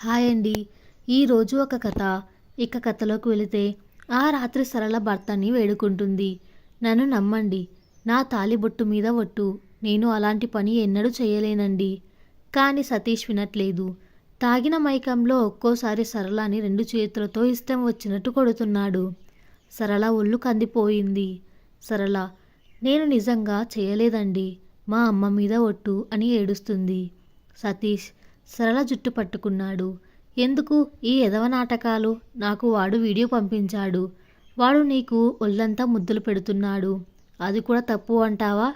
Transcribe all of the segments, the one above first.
Hi అండి. ఈరోజు ఒక కథ. ఇక కథలోకి వెళితే ఆ రాత్రి సరళ భర్తని వేడుకుంటుంది. నన్ను నమ్మండి. నా తాలిబొట్టు మీద ఒట్టు. నేను అలాంటి పని ఎన్నడూ చేయలేనండి. కానీ సతీష్ వినట్లేదు. తాగిన మైకంలో ఒక్కోసారి సరళని రెండు చేతులతో ఇష్టం వచ్చినట్టు కొడుతున్నాడు. సరళ ఒళ్ళు కందిపోయింది. సరళ నేను నిజంగా చేయలేదండి. మా అమ్మ మీద ఒట్టు అని ఏడుస్తుంది. సతీష్ సరళ జుట్టు పట్టుకున్నాడు. ఎందుకు? ఈ ఎదవ నాటకాలు? నాకు వాడు వీడియో పంపించాడు. వాడు నీకు ఒళ్ళంతా ముద్దులు పెడుతున్నాడు. అది కూడా తప్పు అంటావా?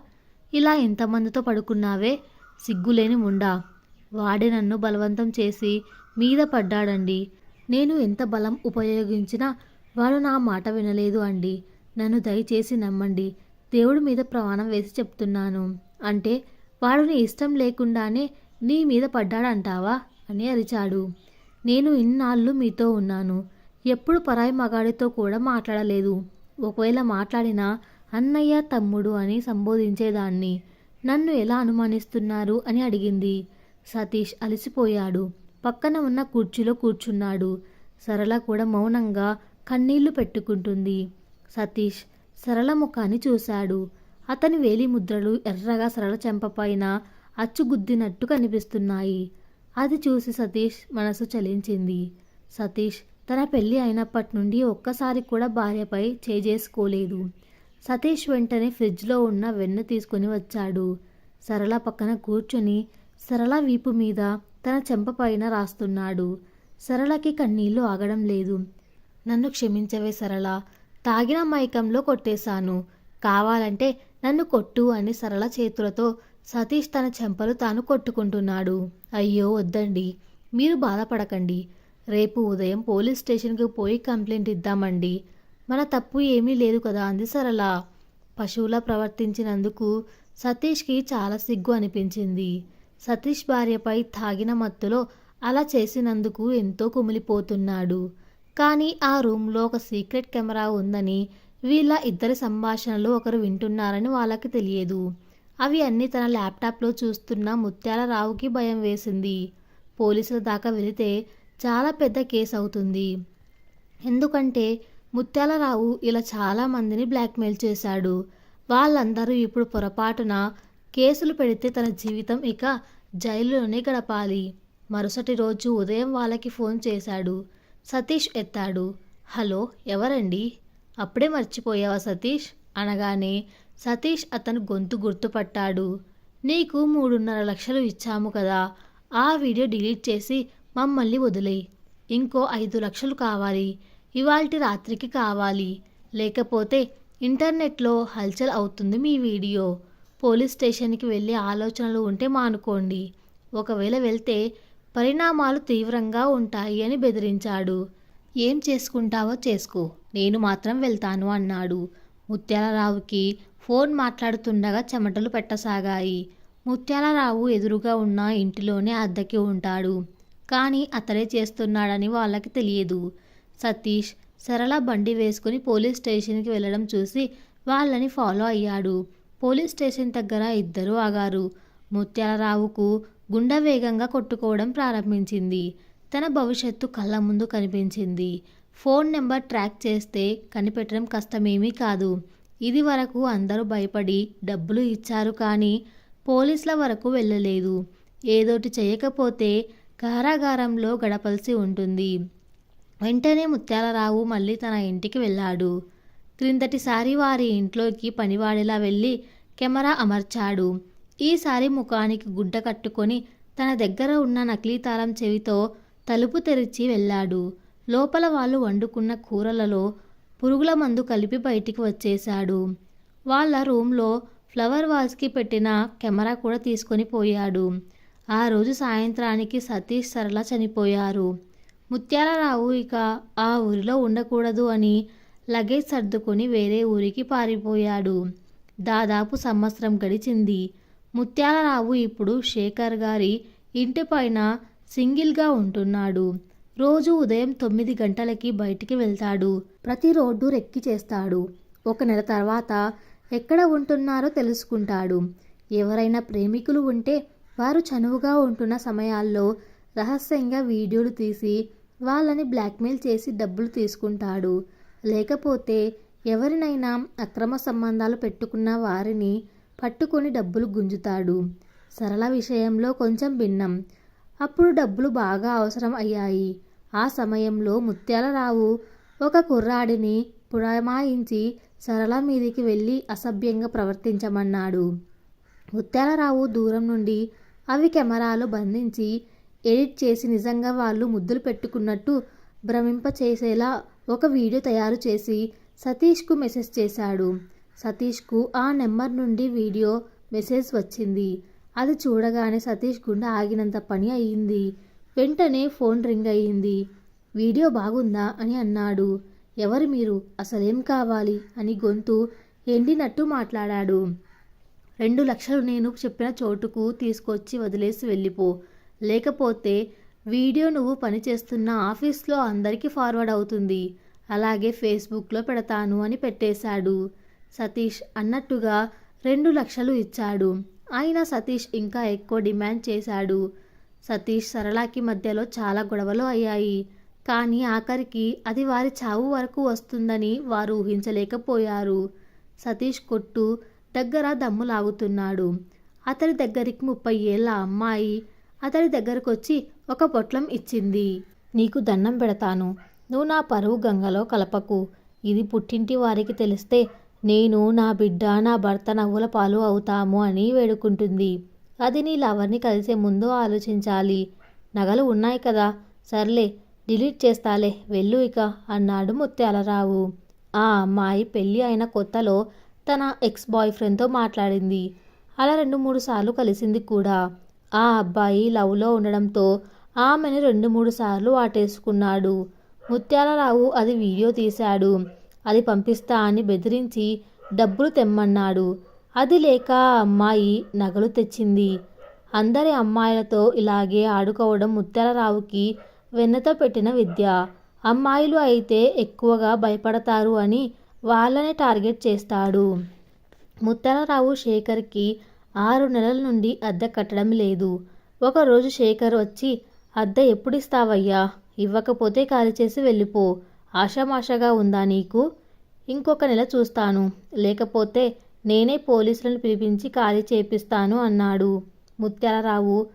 ఇలా ఎంతమందితో పడుకున్నావే? సిగ్గులేని ముండా. వాడే నన్ను బలవంతం చేసి మీద పడ్డాడండి. నేను ఎంత బలం ఉపయోగించినా వాడు నా మాట వినలేదు అండి. నన్ను దయచేసి నమ్మండి. దేవుడి మీద ప్రమాణం వేసి చెప్తున్నాను. అంటే వాడు నీ ఇష్టం లేకుండానే నీ మీద పడ్డాడంటావా? అని అరిచాడు. నేను ఇన్నాళ్ళు మీతో ఉన్నాను. ఎప్పుడు పరాయి మగాడితో కూడా మాట్లాడలేదు. ఒకవేళ మాట్లాడినా అన్నయ్య తమ్ముడు అని సంబోధించేదాన్ని. నన్ను ఎలా అనుమానిస్తున్నారు? అని అడిగింది. సతీష్ అలసిపోయాడు. పక్కన ఉన్న కుర్చీలో కూర్చున్నాడు. సరళ కూడా మౌనంగా కన్నీళ్ళు పెట్టుకుంటుంది. సతీష్ సరళ ముఖాన్ని చూశాడు. అతని వేలి ముద్రలు ఎర్రగా సరళ చెంపపైన అచ్చుగుద్దినట్టు కనిపిస్తున్నాయి. అది చూసి సతీష్ మనసు చలించింది. సతీష్ తన పెళ్ళి అయినప్పటి నుండి ఒక్కసారి కూడా భార్యపై చేజేసుకోలేదు. సతీష్ వెంటనే ఫ్రిడ్జ్లో ఉన్న వెన్న తీసుకుని వచ్చాడు. సరళ పక్కన కూర్చొని సరళ వీపు మీద తన చెంప పైన రాస్తున్నాడు. సరళకి కన్నీళ్ళు ఆగడం లేదు. నన్ను క్షమించవే సరళ. తాగిన మైకంలో కొట్టేశాను. కావాలంటే నన్ను కొట్టు అని సరళ చేతులతో సతీష్ తన చెంపలు తాను కొట్టుకుంటున్నాడు. అయ్యో వద్దండి. మీరు బాధపడకండి. రేపు ఉదయం పోలీస్ స్టేషన్కి పోయి కంప్లైంట్ ఇద్దామండి. మన తప్పు ఏమీ లేదు కదా అంది సరళ. పశువులా ప్రవర్తించినందుకు సతీష్కి చాలా సిగ్గు అనిపించింది. సతీష్ భార్యపై తాగిన మత్తులో అలా చేసినందుకు ఎంతో కుమిలిపోతున్నాడు. కానీ ఆ రూమ్లో ఒక సీక్రెట్ కెమెరా ఉందని వీళ్ళ ఇద్దరి సంభాషణలు ఒకరు వింటున్నారని వాళ్ళకి తెలియదు. అవి అన్నీ తన ల్యాప్టాప్లో చూస్తున్న ముత్యాలరావుకి భయం వేసింది. పోలీసుల దాకా వెళితే చాలా పెద్ద కేసు అవుతుంది. ఎందుకంటే ముత్యాలరావు ఇలా చాలా మందిని బ్లాక్మెయిల్ చేశాడు. వాళ్ళందరూ ఇప్పుడు పొరపాటున కేసులు పెడితే తన జీవితం ఇక జైలులోనే గడపాలి. మరుసటి రోజు ఉదయం వాళ్ళకి ఫోన్ చేశాడు. సతీష్ ఎత్తాడు. హలో ఎవరండి? అప్పుడే మర్చిపోయావా సతీష్? అనగానే సతీష్ అతను గొంతు గుర్తుపట్టాడు. నీకు మూడున్నర లక్షలు ఇచ్చాము కదా ఆ వీడియో డిలీట్ చేసి మమ్మల్ని వదిలేయి. ఇంకో ఐదు లక్షలు కావాలి. ఇవాల్టి రాత్రికి కావాలి. లేకపోతే ఇంటర్నెట్లో హల్చల్ అవుతుంది మీ వీడియో. పోలీస్ స్టేషన్కి వెళ్ళే ఆలోచనలు ఉంటే మానుకోండి. ఒకవేళ వెళ్తే పరిణామాలు తీవ్రంగా ఉంటాయి అని బెదిరించాడు. ఏం చేసుకుంటావో చేసుకో. నేను మాత్రం వెళ్తాను అన్నాడు ముత్యాలరావుకి ఫోన్ మాట్లాడుతుండగా చెమటలు పెట్టసాగాయి. ముత్యాలరావు ఎదురుగా ఉన్న ఇంటిలోనే అద్దెకి ఉంటాడు. కానీ అతడే చేస్తున్నాడని వాళ్ళకి తెలియదు. సతీష్ సరళ బండి వేసుకుని పోలీస్ స్టేషన్కి వెళ్ళడం చూసి వాళ్ళని ఫాలో అయ్యాడు. పోలీస్ స్టేషన్ దగ్గర ఇద్దరూ ఆగారు. ముత్యాలరావుకు గుండె వేగంగా కొట్టుకోవడం ప్రారంభించింది. తన భవిష్యత్తు కళ్ళ ముందు కనిపించింది. ఫోన్ నెంబర్ ట్రాక్ చేస్తే కనిపెట్టడం కష్టమేమీ కాదు. ఇది వరకు అందరూ భయపడి డబ్బులు ఇచ్చారు కానీ పోలీసుల వరకు వెళ్ళలేదు. ఏదోటి చేయకపోతే కారాగారంలో గడపలసి ఉంటుంది. వెంటనే ముత్యాలరావు మళ్ళీ తన ఇంటికి వెళ్ళాడు. క్రిందటిసారి వారి ఇంట్లోకి పనివాడిలా వెళ్ళి కెమెరా అమర్చాడు. ఈసారి ముఖానికి గుడ్డ కట్టుకొని తన దగ్గర ఉన్న నకిలీ తాళం చెవితో తలుపు తెరిచి వెళ్ళాడు. లోపల వాళ్ళు వండుకున్న కూరలలో పురుగుల మందు కలిపి బయటికి వచ్చేశాడు. వాళ్ళ రూమ్లో ఫ్లవర్ వాజ్కి పెట్టిన కెమెరా కూడా తీసుకొని పోయాడు. ఆ రోజు సాయంత్రానికి సతీష్ సరళ చనిపోయారు. ముత్యాలరావు ఇక ఆ ఊరిలో ఉండకూడదు అని లగేజ్ సర్దుకొని వేరే ఊరికి పారిపోయాడు. దాదాపు సంవత్సరం గడిచింది. ముత్యాలరావు ఇప్పుడు శేఖర్ గారి ఇంటిపైన సింగిల్గా ఉంటున్నాడు. రోజు ఉదయం తొమ్మిది గంటలకి బయటికి వెళ్తాడు. ప్రతి రోడ్డు రెక్కి చేస్తాడు. ఒక నెల తర్వాత ఎక్కడ ఉంటున్నారో తెలుసుకుంటాడు. ఎవరైనా ప్రేమికులు ఉంటే వారు చనువుగా ఉంటున్న సమయాల్లో రహస్యంగా వీడియోలు తీసి వాళ్ళని బ్లాక్మెయిల్ చేసి డబ్బులు తీసుకుంటాడు. లేకపోతే ఎవరినైనా అక్రమ సంబంధాలు పెట్టుకున్న వారిని పట్టుకొని డబ్బులు గుంజుతాడు. సరళ విషయంలో కొంచెం భిన్నం. అప్పుడు డబ్బులు బాగా అవసరం అయ్యాయి. ఆ సమయంలో ముత్యాలరావు ఒక కుర్రాడిని పురమాయించి సరళ మీదికి వెళ్ళి అసభ్యంగా ప్రవర్తించమన్నాడు. ముత్యాలరావు దూరం నుండి అవి కెమెరాలు బంధించి ఎడిట్ చేసి నిజంగా వాళ్ళు ముద్దులు పెట్టుకున్నట్టు భ్రమింప చేసేలా ఒక వీడియో తయారు చేసి సతీష్కు మెసేజ్ చేశాడు. సతీష్కు ఆ నెంబర్ నుండి వీడియో మెసేజ్ వచ్చింది. అది చూడగానే సతీష్ గుండె ఆగినంత పని అయ్యింది వెంటనే ఫోన్ రింగ్ అయ్యింది వీడియో బాగుందా అని అన్నాడు. ఎవరు మీరు? అసలేం కావాలి? అని గొంతు ఎండినట్టు మాట్లాడాడు. రెండు లక్షలు నేను చెప్పిన చోటుకు తీసుకొచ్చి వదిలేసి వెళ్ళిపో. లేకపోతే వీడియో నువ్వు పనిచేస్తున్న ఆఫీస్లో అందరికీ ఫార్వర్డ్ అవుతుంది. అలాగే ఫేస్బుక్లో పెడతాను అని పెట్టేశాడు. సతీష్ అన్నట్టుగా రెండు లక్షలు ఇచ్చాడు. అయినా సతీష్ ఇంకా ఎక్కువ డిమాండ్ చేశాడు. సతీష్ సరళకి మధ్యలో చాలా గొడవలు అయ్యాయి. కానీ ఆఖరికి అది వారి చావు వరకు వస్తుందని వారు ఊహించలేకపోయారు. సతీష్ కొట్టు దగ్గర దమ్ము లాగుతున్నాడు. అతడి దగ్గరికి ముప్పై ఏళ్ళ అమ్మాయి అతడి దగ్గరకు వచ్చి ఒక పొట్లం ఇచ్చింది. నీకు దండం పెడతాను. నువ్వు నా పరువు గంగలో కలపకు. ఇది పుట్టింటి వారికి తెలిస్తే నేను నా బిడ్డ నా భర్త నవ్వుల పాలు అవుతాము అని వేడుకుంటుంది. అది నీ లవర్ని కలిసే ముందు ఆలోచించాలి. నగలు ఉన్నాయి కదా. సర్లే డిలీట్ చేస్తాలే. వెళ్ళు ఇక అన్నాడు ముత్యాలరావు ఆ అమ్మాయి పెళ్ళి అయిన కొత్తలో తన ఎక్స్ బాయ్ ఫ్రెండ్తో మాట్లాడింది. అలా రెండు మూడు సార్లు కలిసింది కూడా. ఆ అబ్బాయి లవ్లో ఉండడంతో ఆమెను రెండు మూడు సార్లు వాటేసుకున్నాడు. ముత్యాలరావు అది వీడియో తీశాడు. అది పంపిస్తా అని బెదిరించి డబ్బులు తెమ్మన్నాడు. అది లేక ఆ అమ్మాయి నగలు తెచ్చింది. అందరి అమ్మాయిలతో ఇలాగే ఆడుకోవడం ముత్యాలరావుకి వెన్నతో పెట్టిన విద్య. అమ్మాయిలు అయితే ఎక్కువగా భయపడతారు అని వాళ్ళని టార్గెట్ చేస్తాడు. ముత్యాలరావు శేఖర్కి ఆరు నెలల నుండి అద్దె కట్టడం లేదు. ఒకరోజు శేఖర్ వచ్చి అద్దె ఎప్పుడు ఇస్తావయ్యా ఇవ్వకపోతే ఖాళీ చేసి వెళ్ళిపో. ఆషామాషగా ఉందా నీకు? ఇంకొక నెల చూస్తాను. లేకపోతే నేనే పోలీసులను పిలిపించి ఖాళీ చేపిస్తాను అన్నాడు. ముత్యాలరావు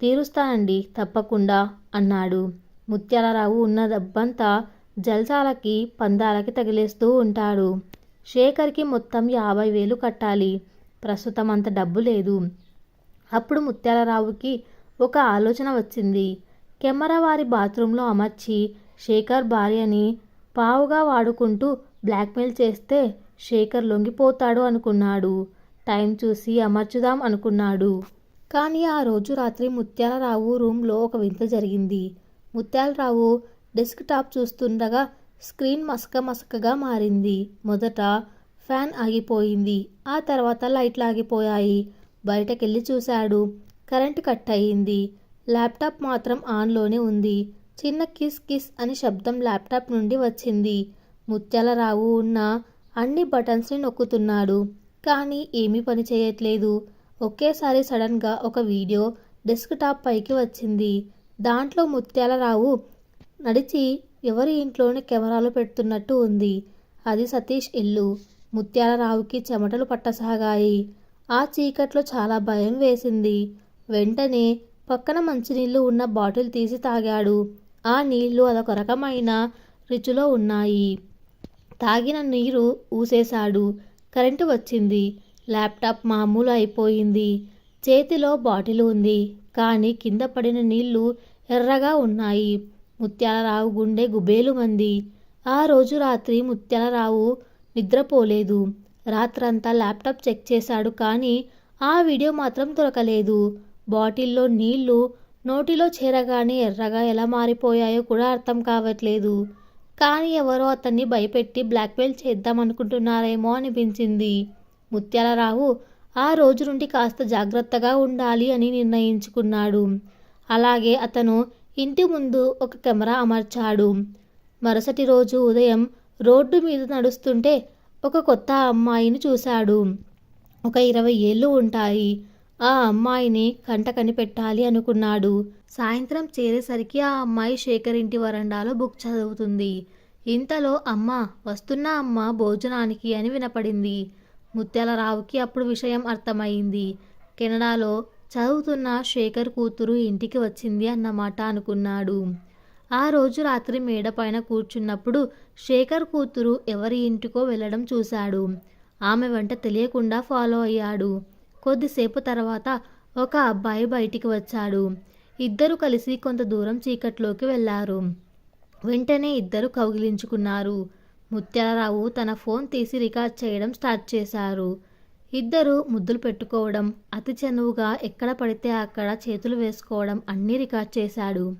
తీరుస్తానండి తప్పకుండా అన్నాడు. ముత్యాలరావు ఉన్న డబ్బంతా జల్సాలకి పందాలకి తగిలేస్తూ ఉంటాడు. శేఖర్కి మొత్తం యాభై వేలు కట్టాలి. ప్రస్తుతం అంత డబ్బు లేదు. అప్పుడు ముత్యాలరావుకి ఒక ఆలోచన వచ్చింది. కెమెరా వారి బాత్రూంలో అమర్చి శేఖర్ భార్యని పావుగా వాడుకుంటూ బ్లాక్మెయిల్ చేస్తే శేఖర్ లొంగిపోతాడు అనుకున్నాడు. టైం చూసి అమర్చుదాం అనుకున్నాడు. కానీ ఆ రోజు రాత్రి ముత్యాలరావు రూమ్లో ఒక వింత జరిగింది. ముత్యాలరావు డెస్క్ టాప్ చూస్తుండగా స్క్రీన్ మసక మసకగా మారింది. మొదట ఫ్యాన్ ఆగిపోయింది. ఆ తర్వాత లైట్లు ఆగిపోయాయి. బయటకెళ్ళి చూశాడు. కరెంట్ కట్ అయ్యింది ల్యాప్టాప్ మాత్రం ఆన్లోనే ఉంది. చిన్న కిస్ కిస్ అని శబ్దం ల్యాప్టాప్ నుండి వచ్చింది. ముత్యాలరావు ఉన్న అన్ని బటన్స్ని నొక్కుతున్నాడు. కానీ ఏమీ పని చేయట్లేదు. ఒకేసారి సడన్గా ఒక వీడియో డెస్క్టాప్ పైకి వచ్చింది. దాంట్లో ముత్యాలరావు నడిచి ఎవరి ఇంట్లోనే కెమెరాలు పెడుతున్నట్టు ఉంది. అది సతీష్ ఇల్లు. ముత్యాలరావుకి చెమటలు పట్టసాగాయి. ఆ చీకట్లో చాలా భయం వేసింది. వెంటనే పక్కన మంచినీళ్ళు ఉన్న బాటిల్ తీసి తాగాడు. ఆ నీళ్ళు అదొక రకమైన రుచిలో ఉన్నాయి. తాగిన నీరు ఊసేశాడు. కరెంటు వచ్చింది. ల్యాప్టాప్ మామూలు అయిపోయింది. చేతిలో బాటిల్ ఉంది. కానీ కింద పడిన నీళ్ళు ఎర్రగా ఉన్నాయి. ముత్యాలరావు గుండె గుబేలు మంది ఆ రోజు రాత్రి ముత్యాలరావు నిద్రపోలేదు. రాత్రంతా ల్యాప్టాప్ చెక్ చేశాడు కానీ ఆ వీడియో మాత్రం దొరకలేదు. బాటిల్లో నీళ్ళు నోటిలో చేరగానే ఎర్రగా ఎలా మారిపోయాయో కూడా అర్థం కావట్లేదు. కానీ ఎవరో అతన్ని భయపెట్టి బ్లాక్మెయిల్ చేద్దామనుకుంటున్నారేమో అనిపించింది. ముత్యాలరావు ఆ రోజు నుండి కాస్త జాగ్రత్తగా ఉండాలి అని నిర్ణయించుకున్నాడు. అలాగే అతను ఇంటి ముందు ఒక కెమెరా అమర్చాడు. మరుసటి రోజు ఉదయం రోడ్డు మీద నడుస్తుంటే ఒక కొత్త అమ్మాయిని చూశాడు. ఒక ఇరవై ఏళ్ళు ఉంటాయి. ఆ అమ్మాయిని కంట కనిపెట్టాలి అనుకున్నాడు. సాయంత్రం చేరేసరికి ఆ అమ్మాయి శేఖర్ ఇంటి వరండాలో బుక్ చదువుతుంది. ఇంతలో అమ్మ వస్తున్నా అమ్మ భోజనానికి అని వినపడింది. ముత్యాలరావుకి అప్పుడు విషయం అర్థమైంది. కెనడాలో చదువుతున్న శేఖర్ కూతురు ఇంటికి వచ్చింది అన్నమాట అనుకున్నాడు. ఆ రోజు రాత్రి మేడ పైన కూర్చున్నప్పుడు శేఖర్ కూతురు ఎవరి ఇంటికో వెళ్ళడం చూశాడు. ఆమె వెంట తెలియకుండా ఫాలో అయ్యాడు. కొద్దిసేపు తర్వాత ఒక అబ్బాయి బయటికి వచ్చాడు. ఇద్దరు కలిసి కొంత దూరం చీకట్లోకి వెళ్ళారు. వెంటనే ఇద్దరు కౌగిలించుకున్నారు. ముత్యాలరావు తన ఫోన్ తీసి రికార్డ్ చేయడం స్టార్ట్ చేశారు. ఇద్దరు ముద్దులు పెట్టుకోవడం అతి చనువుగా ఎక్కడ పడితే అక్కడ చేతులు వేసుకోవడం అన్నీ రికార్డ్ చేశాడు.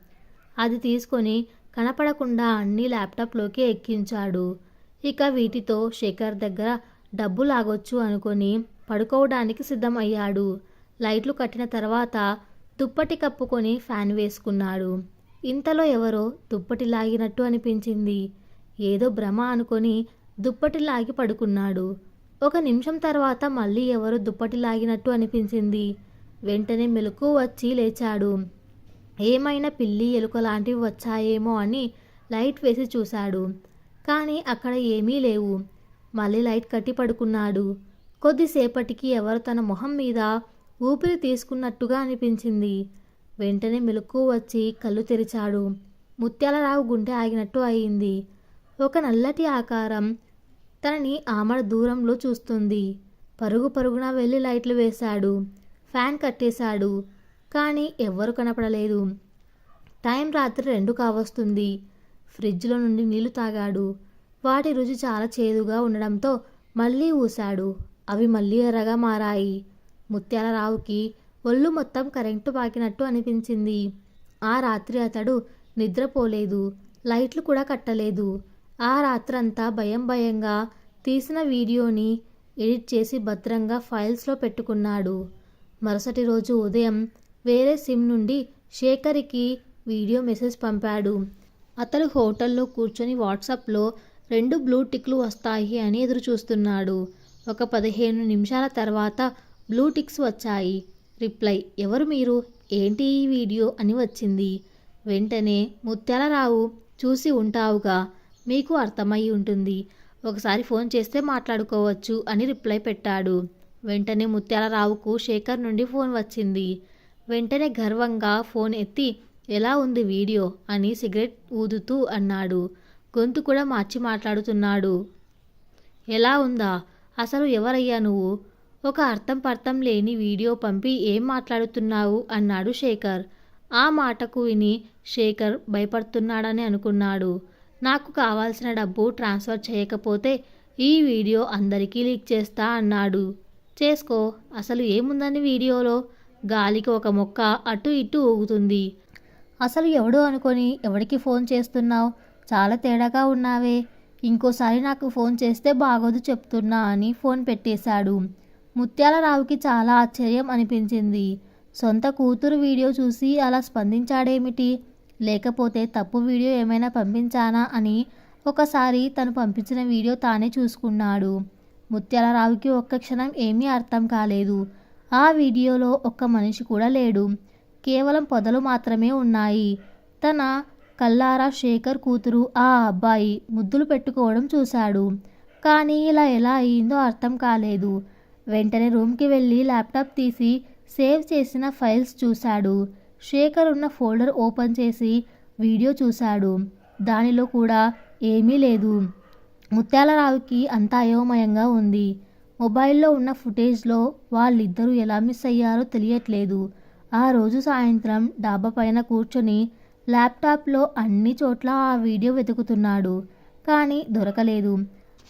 అది తీసుకొని కనపడకుండా అన్నీ ల్యాప్టాప్లోకి ఎక్కించాడు. ఇక వీటితో శేఖర్ దగ్గర డబ్బు లాగొచ్చు అనుకొని పడుకోవడానికి సిద్ధమయ్యాడు. లైట్లు కట్టిన తర్వాత దుప్పటి కప్పుకొని ఫ్యాన్ వేసుకున్నాడు. ఇంతలో ఎవరో దుప్పటి లాగినట్టు అనిపించింది. ఏదో భ్రమ అనుకొని దుప్పటి లాగి పడుకున్నాడు. ఒక నిమిషం తర్వాత మళ్ళీ ఎవరో దుప్పటి లాగినట్టు అనిపించింది. వెంటనే మెలకు వచ్చి లేచాడు. ఏమైనా పిల్లి ఎలుక లాంటివి వచ్చాయేమో అని లైట్ వేసి చూశాడు. కానీ అక్కడ ఏమీ లేవు. మళ్ళీ లైట్ కట్టి పడుకున్నాడు. కొద్దిసేపటికి ఎవరు తన మొహం మీద ఊపిరి తీసుకున్నట్టుగా అనిపించింది. వెంటనే మెలకు వచ్చి కళ్ళు తెరిచాడు. ముత్యాలరావు గుండె ఆగినట్టు అయింది. ఒక నల్లటి ఆకారం తనని ఆమడ దూరంలో చూస్తుంది. పరుగు పరుగున వెళ్ళి లైట్లు వేశాడు. ఫ్యాన్ కట్టేశాడు. కానీ ఎవ్వరు కనపడలేదు. టైం రాత్రి రెండు కావస్తుంది. ఫ్రిడ్జ్లో నుండి నీళ్ళు తాగాడు. వాటి రుచి చాలా చేదుగా ఉండడంతో మళ్ళీ ఊశాడు. అవి మళ్ళీ ఎర్రగా మారాయి. ముత్యాలరావుకి ఒళ్ళు మొత్తం కరెంటు పాకినట్టు అనిపించింది. ఆ రాత్రి అతడు నిద్రపోలేదు. లైట్లు కూడా కట్టలేదు. ఆ రాత్రంతా భయం భయంగా తీసిన వీడియోని ఎడిట్ చేసి భద్రంగా ఫైల్స్లో పెట్టుకున్నాడు. మరుసటి రోజు ఉదయం వేరే సిమ్ నుండి శేఖర్కి వీడియో మెసేజ్ పంపాడు. అతడు హోటల్లో కూర్చొని వాట్సాప్లో రెండు బ్లూ టిక్లు వస్తాయి అని ఎదురు చూస్తున్నాడు ఒక పదిహేను నిమిషాల తర్వాత బ్లూ టిక్స్ వచ్చాయి. రిప్లై ఎవరు మీరు? ఏంటి ఈ వీడియో అని వచ్చింది. వెంటనే ముత్యాలరావు చూసి ఉంటావుగా. మీకు అర్థమై ఉంటుంది. ఒకసారి ఫోన్ చేస్తే మాట్లాడుకోవచ్చు అని రిప్లై పెట్టాడు. వెంటనే ముత్యాలరావుకు శేఖర్ నుండి ఫోన్ వచ్చింది. వెంటనే గర్వంగా ఫోన్ ఎత్తి ఎలా ఉంది వీడియో? అని సిగరెట్ ఊదుతూ అన్నాడు. గొంతు కూడా మార్చి మాట్లాడుతున్నాడు. ఎలా ఉందా? అసలు ఎవరయ్యా నువ్వు? ఒక అర్థం పర్థం లేని వీడియో పంపి ఏం మాట్లాడుతున్నావు? అన్నాడు శేఖర్. ఆ మాటకు విని శేఖర్ భయపడుతున్నాడని అనుకున్నాడు. నాకు కావాల్సిన డబ్బు ట్రాన్స్ఫర్ చేయకపోతే ఈ వీడియో అందరికీ లీక్ చేస్తా అన్నాడు. చేసుకో అసలు ఏముందని వీడియోలో? గాలికి ఒక మొక్క అటు ఇటు ఊగుతుంది. అసలు ఎవడు అనుకొని ఎవడికి ఫోన్ చేస్తున్నావు? చాలా తేడాగా ఉన్నావే. ఇంకోసారి నాకు ఫోన్ చేస్తే బాగోదు చెప్తున్నా అని ఫోన్ పెట్టేశాడు. ముత్యాలరావుకి చాలా ఆశ్చర్యం అనిపించింది. సొంత కూతురు వీడియో చూసి అలా స్పందించాడేమిటి? లేకపోతే తప్పు వీడియో ఏమైనా పంపించానా అని ఒకసారి తను పంపించిన వీడియో తానే చూసుకున్నాడు. ముత్యాలరావుకి ఒక్క క్షణం ఏమీ అర్థం కాలేదు. ఆ వీడియోలో ఒక్క మనిషి కూడా లేడు. కేవలం పొదలు మాత్రమే ఉన్నాయి. తన కల్లారా శేఖర్ కూతురు? ఆ అబ్బాయి ముద్దులు పెట్టుకోవడం చూశాడు. కానీ ఇలా ఎలా అయిందో అర్థం కాలేదు. వెంటనే రూమ్కి వెళ్ళి ల్యాప్టాప్ తీసి సేవ్ చేసిన ఫైల్స్ చూశాడు. శేఖర్ ఉన్న ఫోల్డర్ ఓపెన్ చేసి వీడియో చూశాడు. దానిలో కూడా ఏమీ లేదు. ముత్యాలరావుకి అంతా అయోమయంగా ఉంది. మొబైల్లో ఉన్న ఫుటేజ్లో వాళ్ళిద్దరూ ఎలా మిస్ అయ్యారో తెలియట్లేదు. ఆ రోజు సాయంత్రం డాబా పైన కూర్చొని ల్యాప్టాప్లో అన్ని చోట్ల ఆ వీడియో వెతుకుతున్నాడు. కానీ దొరకలేదు.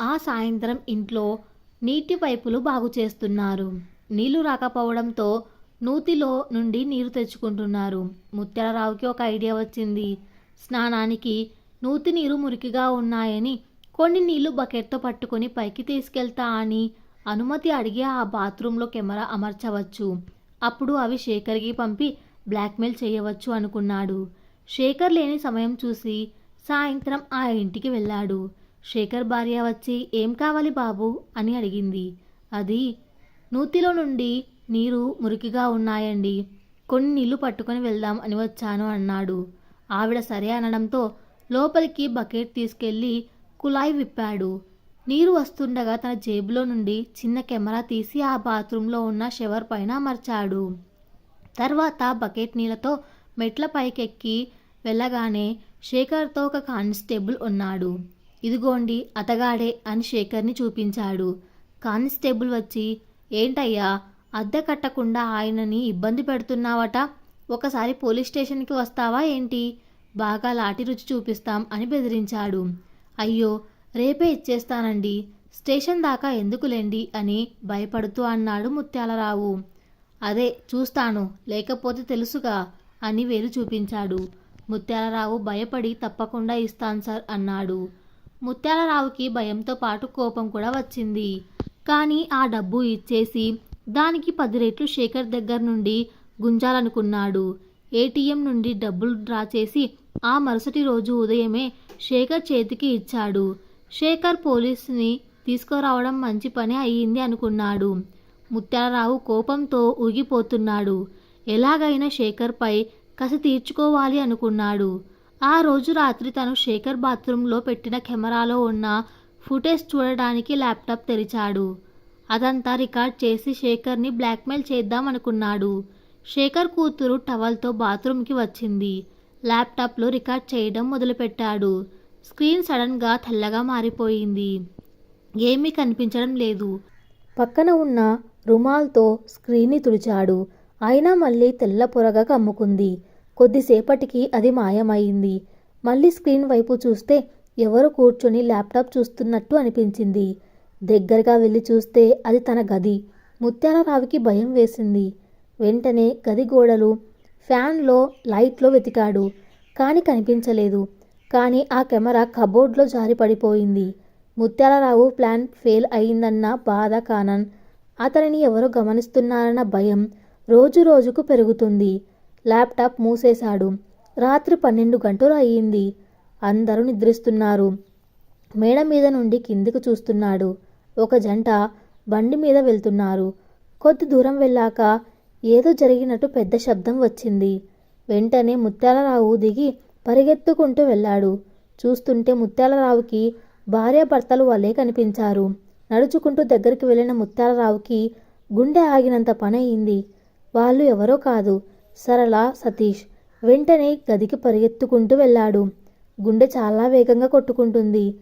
ఆ సాయంత్రం ఇంట్లో నీటి పైపులు బాగు చేస్తున్నారు. నీళ్ళు రాకపోవడంతో నూతిలో నుండి నీరు తెచ్చుకుంటున్నారు. ముత్యాలరావుకి ఒక ఐడియా వచ్చింది. స్నానానికి నూతి నీరు మురికిగా ఉన్నాయని కొన్ని నీళ్ళు బకెట్తో పట్టుకొని పైకి తీసుకెళ్తా అని అనుమతి అడిగి ఆ బాత్రూంలో కెమెరా అమర్చవచ్చు. అప్పుడు అవి శేఖర్కి పంపి బ్లాక్మెయిల్ చేయవచ్చు అనుకున్నాడు. శేఖర్ లేని సమయం చూసి సాయంత్రం ఆ ఇంటికి వెళ్ళాడు. శేఖర్ భార్య వచ్చి ఏం కావాలి బాబు? అని అడిగింది. అది నూతిలో నుండి నీరు మురికిగా ఉన్నాయండి. కొన్ని నీళ్ళు పట్టుకొని వెళ్దాం అని వచ్చాను అన్నాడు. ఆవిడ సరే అనడంతో లోపలికి బకెట్ తీసుకెళ్ళి కుళాయి విప్పాడు. నీరు వస్తుండగా తన జేబులో నుండి చిన్న కెమెరా తీసి ఆ బాత్రూంలో ఉన్న షవర్ పైన అమర్చాడు. తర్వాత బకెట్ నీళ్ళతో మెట్ల పైకెక్కి వెళ్ళగానే శేఖర్తో ఒక కానిస్టేబుల్ ఉన్నాడు. ఇదిగోండి అతగాడే అని శేఖర్ని చూపించాడు. కానిస్టేబుల్ వచ్చి ఏంటయ్యా అద్దె కట్టకుండా ఆయనని ఇబ్బంది పెడుతున్నావట? ఒకసారి పోలీస్ స్టేషన్కి వస్తావా ఏంటి? బాగా లాఠీ రుచి చూపిస్తాం అని బెదిరించాడు. అయ్యో రేపే ఇచ్చేస్తానండి. స్టేషన్ దాకా ఎందుకులేండి అని భయపడుతూ అన్నాడు ముత్యాలరావు. అదే చూస్తాను. లేకపోతే తెలుసుగా. అని వేలు చూపించాడు. ముత్యాలరావు భయపడి తప్పకుండా ఇస్తాను సార్ అన్నాడు. ముత్యాలరావుకి భయంతో పాటు కోపం కూడా వచ్చింది. కానీ ఆ డబ్బు ఇచ్చేసి దానికి పది రెట్లు శేఖర్ దగ్గర నుండి గుంజాలనుకున్నాడు. ఏటీఎం నుండి డబ్బులు డ్రా చేసి ఆ మరుసటి రోజు ఉదయమే శేఖర్ చేతికి ఇచ్చాడు. శేఖర్ పోలీసుని తీసుకురావడం మంచి పని అయ్యింది అనుకున్నాడు. ముత్యాలరావు కోపంతో ఊగిపోతున్నాడు. ఎలాగైనా శేఖర్పై కసి తీర్చుకోవాలి అనుకున్నాడు. ఆ రోజు రాత్రి తను శేఖర్ బాత్రూంలో పెట్టిన కెమెరాలో ఉన్న ఫుటేజ్ చూడడానికి ల్యాప్టాప్ తెరిచాడు. అదంతా రికార్డ్ చేసి శేఖర్ని బ్లాక్మెయిల్ చేద్దాం అనుకున్నాడు. శేఖర్ కూతురు టవల్తో బాత్రూమ్కి వచ్చింది. ల్యాప్టాప్లో రికార్డ్ చేయడం మొదలుపెట్టాడు. స్క్రీన్ సడన్గా తెల్లగా మారిపోయింది. ఏమీ కనిపించడం లేదు. పక్కన ఉన్న రుమాల్తో స్క్రీన్ని తుడిచాడు. అయినా మళ్ళీ తెల్ల పొరగా కమ్ముకుంది కొద్దిసేపటికి అది మాయమైంది. మళ్ళీ స్క్రీన్ వైపు చూస్తే ఎవరు కూర్చొని ల్యాప్టాప్ చూస్తున్నట్టు అనిపించింది. దగ్గరగా వెళ్ళి చూస్తే అది తన గది. ముత్యాలరావుకి భయం వేసింది. వెంటనే గది గోడలు ఫ్యాన్లో లైట్లో వెతికాడు. కానీ కనిపించలేదు. కానీ ఆ కెమెరా కబోర్డ్లో జారి పడిపోయింది. ముత్యాలరావు ప్లాన్ ఫెయిల్ అయిందన్న బాధ కానన్. అతనిని ఎవరో గమనిస్తున్నారన్న భయం రోజు రోజుకు పెరుగుతుంది. ల్యాప్టాప్ మూసేశాడు. రాత్రి పన్నెండు గంటలు అయ్యింది. అందరూ నిద్రిస్తున్నారు. మేడ మీద నుండి కిందికి చూస్తున్నాడు. ఒక జంట బండి మీద వెళ్తున్నారు. కొద్ది దూరం వెళ్ళాక ఏదో జరిగినట్టు పెద్ద శబ్దం వచ్చింది. వెంటనే ముత్యాలరావు దిగి పరిగెత్తుకుంటూ వెళ్ళాడు. చూస్తుంటే ముత్యాలరావుకి భార్యాభర్తలు వలే కనిపించారు. నడుచుకుంటూ దగ్గరికి వెళ్ళిన ముత్యాలరావుకి గుండె ఆగినంత పని అయింది వాళ్ళు ఎవరో కాదు. సరళ సతీష్ వెంటనే గదికి పరిగెత్తుకుంటూ వెళ్ళాడు. గుండె చాలా వేగంగా కొట్టుకుంటుంది.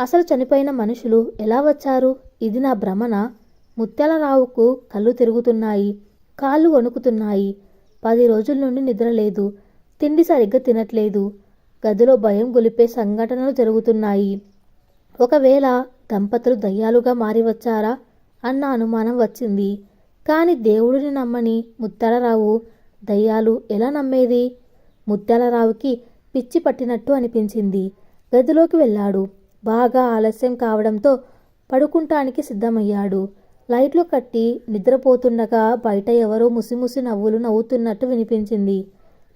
అసలు చనిపోయిన మనుషులు ఎలా వచ్చారు? ఇది నా భ్రమణ ముత్యాలరావుకు కళ్ళు తిరుగుతున్నాయి కాళ్ళు వణుకుతున్నాయి. పది రోజుల నుండి నిద్ర లేదు. తిండి సరిగ్గా తినట్లేదు. గదిలో భయం గొలిపే సంఘటనలు జరుగుతున్నాయి. ఒకవేళ దంపతులు దయ్యాలుగా మారి వచ్చారా? అన్న అనుమానం వచ్చింది. కానీ దేవుడిని నమ్మని ముత్యాలరావు దయ్యాలు ఎలా నమ్మేది? ముత్యాలరావుకి పిచ్చి పట్టినట్టు అనిపించింది. గదిలోకి వెళ్ళాడు. బాగా ఆలస్యం కావడంతో పడుకుంటానికి సిద్ధమయ్యాడు. లైట్లు కట్టి నిద్రపోతుండగా బయట ఎవరో ముసిముసి నవ్వులు నవ్వుతున్నట్టు వినిపించింది.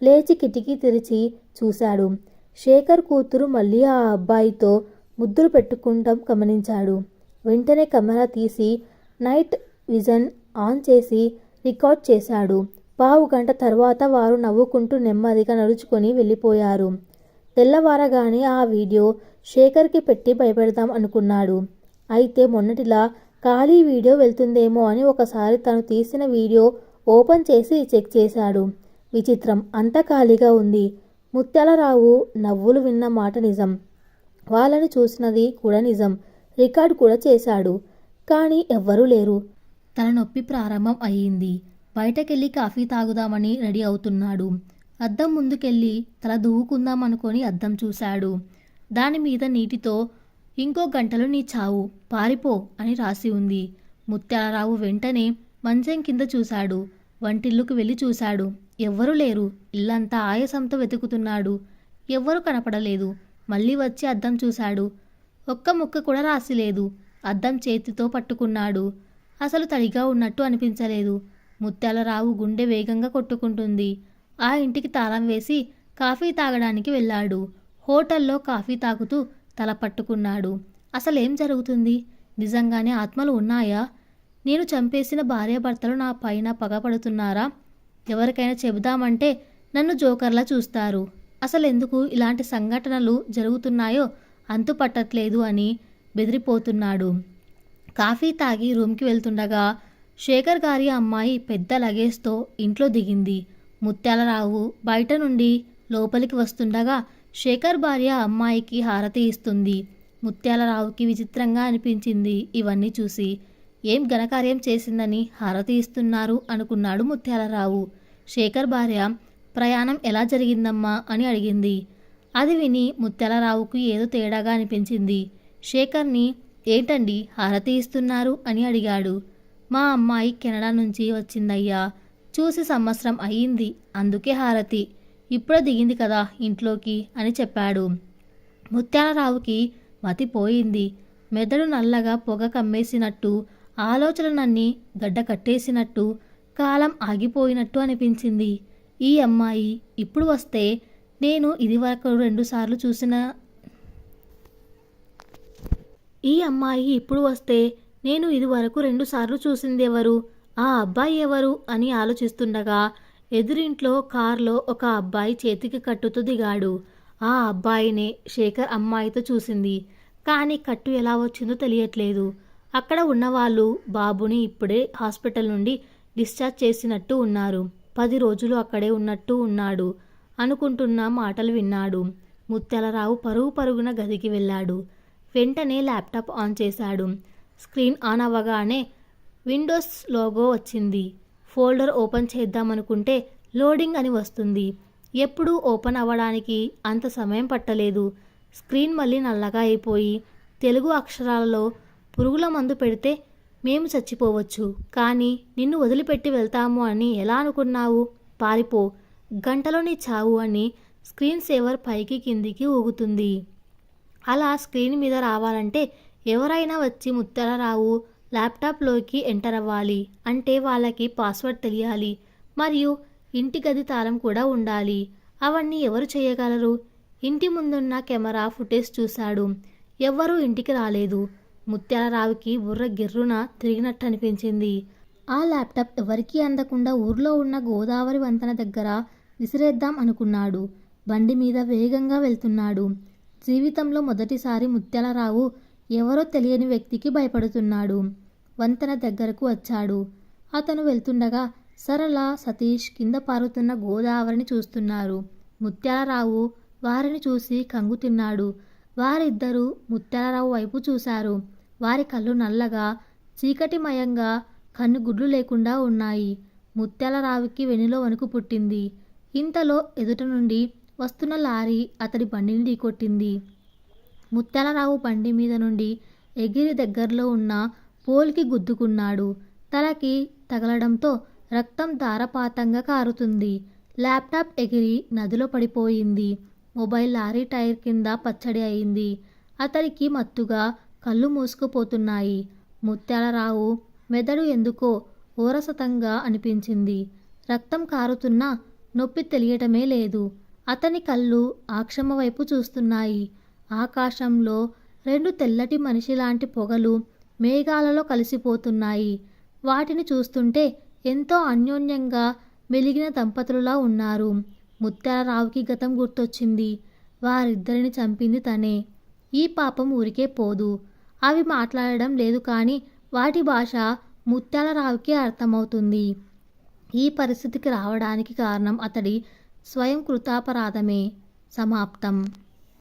లేచి కిటికీ తెరిచి చూశాడు. శేఖర్ కూతురు మళ్ళీ ఆ అబ్బాయితో ముద్దులు పెట్టుకుంటాం గమనించాడు. వెంటనే కెమెరా తీసి నైట్ విజన్ ఆన్ చేసి రికార్డ్ చేశాడు. పావు గంట తర్వాత వారు నవ్వుకుంటూ నెమ్మదిగా నడుచుకొని వెళ్ళిపోయారు. తెల్లవారగానే ఆ వీడియో శేఖర్కి పెట్టి భయపెడదాం అనుకున్నాడు. అయితే మొన్నటిలా ఖాళీ వీడియో వెళ్తుందేమో అని ఒకసారి తను తీసిన వీడియో ఓపెన్ చేసి చెక్ చేశాడు. విచిత్రం అంత ఖాళీగా ఉంది. ముత్యాలరావు నవ్వులు విన్న మాట నిజం. వాళ్ళని చూసినది కూడా నిజం. రికార్డ్ కూడా చేశాడు. కానీ ఎవ్వరూ లేరు. తలనొప్పి ప్రారంభం అయ్యింది. బయటకెళ్ళి కాఫీ తాగుదామని రెడీ అవుతున్నాడు. అద్దం ముందుకెళ్ళి తల దువ్వుకుందామనుకొని అద్దం చూశాడు. దాని మీద నీటితో ఇంకో గంటలో నీ చావు పారిపో అని రాసి ఉంది. ముత్యాలరావు వెంటనే మంచం కింద చూశాడు. వంటిల్లుకు వెళ్ళి చూశాడు. ఎవ్వరూ లేరు. ఇల్లంతా ఆయాసంతో వెతుకుతున్నాడు. ఎవ్వరూ కనపడలేదు. మళ్ళీ వచ్చి అద్దం చూశాడు. ఒక్క ముక్క కూడా రాసి లేదు అద్దం చేతితో పట్టుకున్నాడు. అసలు తడిగా ఉన్నట్టు అనిపించలేదు. ముత్యాలరావు గుండె వేగంగా కొట్టుకుంటుంది. ఆ ఇంటికి తాళం వేసి కాఫీ తాగడానికి వెళ్ళాడు. హోటల్లో కాఫీ తాగుతూ తల పట్టుకున్నాడు. అసలేం జరుగుతుంది? నిజంగానే ఆత్మలు ఉన్నాయా? నేను చంపేసిన భార్యాభర్తలు నా పైన పగపడుతున్నారా ఎవరికైనా చెబుదామంటే నన్ను జోకర్లా చూస్తారు. అసలు ఎందుకు ఇలాంటి సంఘటనలు జరుగుతున్నాయో అంతు పట్టట్లేదు అని బెదిరిపోతున్నాడు. కాఫీ తాగి రూమ్కి వెళ్తుండగా శేఖర్ గారి అమ్మాయి పెద్ద లగేజ్తో ఇంట్లో దిగింది. ముత్యాలరావు బయట నుండి లోపలికి వస్తుండగా శేఖర్ భార్య అమ్మాయికి హారతి ఇస్తుంది. ముత్యాలరావుకి విచిత్రంగా అనిపించింది ఇవన్నీ చూసి. ఏం ఘనకార్యం చేసిందని హారతి ఇస్తున్నారు అనుకున్నాడు ముత్యాలరావు. శేఖర్ భార్య ప్రయాణం ఎలా జరిగిందమ్మా అని అడిగింది. అది విని ముత్యాలరావుకు ఏదో తేడాగా అనిపించింది. శేఖర్ని ఏంటండి హారతి ఇస్తున్నారు? అని అడిగాడు. మా అమ్మాయి కెనడా నుంచి వచ్చిందయ్యా. చూసి సంవత్సరం అయ్యింది. అందుకే హారతి. ఇప్పుడే దిగింది కదా ఇంట్లోకి అని చెప్పాడు. ముత్యాలరావుకి మతిపోయింది మెదడు నల్లగా పొగ కమ్మేసినట్టు ఆలోచనలన్నీ గడ్డ కట్టేసినట్టు కాలం ఆగిపోయినట్టు అనిపించింది. ఈ అమ్మాయి ఇప్పుడు వస్తే నేను ఇదివరకు రెండుసార్లు చూసిన ఈ అమ్మాయి ఇప్పుడు వస్తే నేను ఇదివరకు రెండుసార్లు చూసిందెవరు? ఆ అబ్బాయి ఎవరు? అని ఆలోచిస్తుండగా ఎదురింట్లో కారులో ఒక అబ్బాయి చేతికి కట్టుతూ దిగాడు. ఆ అబ్బాయినే శేఖర్ అమ్మాయితో చూసింది. కానీ కట్టు ఎలా వచ్చిందో తెలియట్లేదు. అక్కడ ఉన్నవాళ్ళు బాబుని ఇప్పుడే హాస్పిటల్ నుండి డిశ్చార్జ్ చేసినట్టు ఉన్నారు. పది రోజులు అక్కడే ఉన్నట్టు ఉన్నాడు అనుకుంటున్న మాటలు విన్నాడు. ముత్యాలరావు పరుగు పరుగున గదికి వెళ్ళాడు. వెంటనే ల్యాప్టాప్ ఆన్ చేశాడు. స్క్రీన్ ఆన్ అవ్వగానే విండోస్ లోగో వచ్చింది. ఫోల్డర్ ఓపెన్ చేద్దామనుకుంటే లోడింగ్ అని వస్తుంది. ఎప్పుడూ ఓపెన్ అవ్వడానికి అంత సమయం పట్టలేదు. స్క్రీన్ మళ్ళీ నల్లగా అయిపోయి తెలుగు అక్షరాలలో పురుగుల మందు పెడితే మేము చచ్చిపోవచ్చు. కానీ నిన్ను వదిలిపెట్టి వెళ్తాము అని ఎలా అనుకున్నావు? పారిపో. గంటలో నీ చావు అని స్క్రీన్ సేవర్ పైకి కిందికి ఊగుతుంది. అలా స్క్రీన్ మీద రావాలంటే ఎవరైనా వచ్చి ముత్తలరావు ల్యాప్టాప్లోకి ఎంటర్ అవ్వాలి. అంటే వాళ్ళకి పాస్వర్డ్ తెలియాలి. మరియు ఇంటి గది తాళం కూడా ఉండాలి. అవన్నీ ఎవరు చేయగలరు? ఇంటి ముందున్న కెమెరా ఫుటేజ్ చూశాడు. ఎవ్వరూ ఇంటికి రాలేదు. ముత్యాలరావుకి బుర్ర గిర్రున తిరిగినట్టు అనిపించింది ఆ ల్యాప్టాప్ ఎవరికీ అందకుండా ఊర్లో ఉన్న గోదావరి వంతెన దగ్గర విసిరేద్దాం అనుకున్నాడు. బండి మీద వేగంగా వెళ్తున్నాడు. జీవితంలో మొదటిసారి ముత్యాలరావు ఎవరో తెలియని వ్యక్తికి భయపడుతున్నాడు. వంతెన దగ్గరకు వచ్చాడు. అతను వెళ్తుండగా సరళ సతీష్ కింద పారుతున్న గోదావరిని చూస్తున్నారు. ముత్యాలరావు వారిని చూసి కంగు తిన్నాడు వారిద్దరూ ముత్యాలరావు వైపు చూశారు. వారి కళ్ళు నల్లగా చీకటిమయంగా కన్ను గుడ్లు లేకుండా ఉన్నాయి. ముత్యాలరావుకి వెనులో వణుకు పుట్టింది. ఇంతలో ఎదుట నుండి వస్తున్న లారీ అతడి బండిని ఢీకొట్టింది. ముత్యాలరావు బండి మీద నుండి ఎగిరి దగ్గరలో ఉన్న పోల్కి గుద్దుకున్నాడు. తలకి తగలడంతో రక్తం ధారపాతంగా కారుతుంది. ల్యాప్టాప్ ఎగిరి నదిలో పడిపోయింది. మొబైల్ లారీ టైర్ కింద పచ్చడి అయింది. అతడికి మత్తుగా కళ్ళు మూసుకుపోతున్నాయి. ముత్యాలరావు మెదడు ఎందుకో ఓరసతంగా అనిపించింది. రక్తం కారుతున్నా నొప్పి తెలియటమే లేదు. అతని కళ్ళు ఆక్షమ వైపు చూస్తున్నాయి. ఆకాశంలో రెండు తెల్లటి మనిషిలాంటి పొగలు మేఘాలలో కలిసిపోతున్నాయి. వాటిని చూస్తుంటే ఎంతో అన్యోన్యంగా మెలిగిన దంపతులులా ఉన్నారు. ముత్యాలరావుకి గతం గుర్తొచ్చింది. వారిద్దరిని చంపింది తనే. ఈ పాపం ఊరికే పోదు. అవి మాట్లాడడం లేదు కానీ వాటి భాష ముత్యాలరావుకి అర్థమవుతుంది. ఈ పరిస్థితికి రావడానికి కారణం అతడి స్వయం కృతాపరాధమే సమాప్తం.